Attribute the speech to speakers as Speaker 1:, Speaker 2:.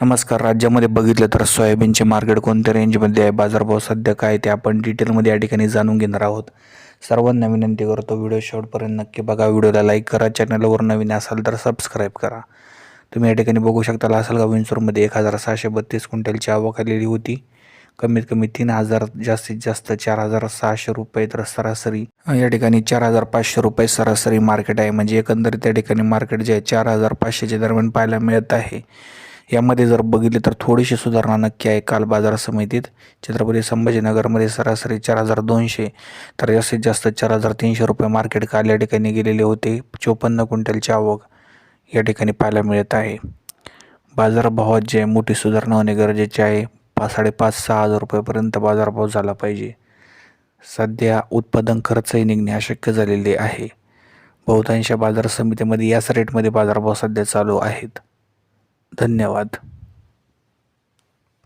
Speaker 1: नमस्कार. राज्यामध्ये बघितलं तर सोयाबीनचे मार्केट कोणत्या रेंजमध्ये आहे? बाजारभाव सध्या काय ते आपण डिटेलमध्ये या ठिकाणी जाणून घेणार आहोत. सर्वांना विनंती करतो व्हिडिओ शेवटपर्यंत नक्की बघा. व्हिडिओला लाईक करा चॅनलवर नवीन असाल तर सबस्क्राईब करा. तुम्ही या ठिकाणी बघू शकता लासलगाव विंचूरमध्ये एक हजार सहाशे बत्तीस क्विंटलची आवक आलेली होती. कमीत कमी तीन हजार जास्तीत जास्त चार हजार सहाशे रुपये तर सरासरी या ठिकाणी चार हजार पाचशे रुपये सरासरी मार्केट आहे. म्हणजे एकंदरीत या ठिकाणी मार्केट जे आहे चार हजार पाचशेच्या दरम्यान पाहायला मिळत आहे. यामध्ये जर बघितले तर थोडीशी सुधारणा नक्की आहे काल बाजार समितीत. छत्रपती संभाजीनगरमध्ये सरासरी चार हजार दोनशे तर जास्तीत जास्त चार हजार तीनशे रुपये मार्केट काल या ठिकाणी गेलेले होते. चोपन्न क्विंटलची आवक या ठिकाणी पाहायला मिळत आहे. बाजारभावात जे आहे मोठी सुधारणा होणे गरजेचे आहे पाच साडेपाच सहा हजार रुपयेपर्यंत बाजारभाव झाला पाहिजे. सध्या उत्पादन खर्चही निघणे अशक्य झालेले आहे. बहुतांश बाजार समितीमध्ये याच रेटमध्ये बाजारभाव सध्या चालू आहेत. धन्यवाद.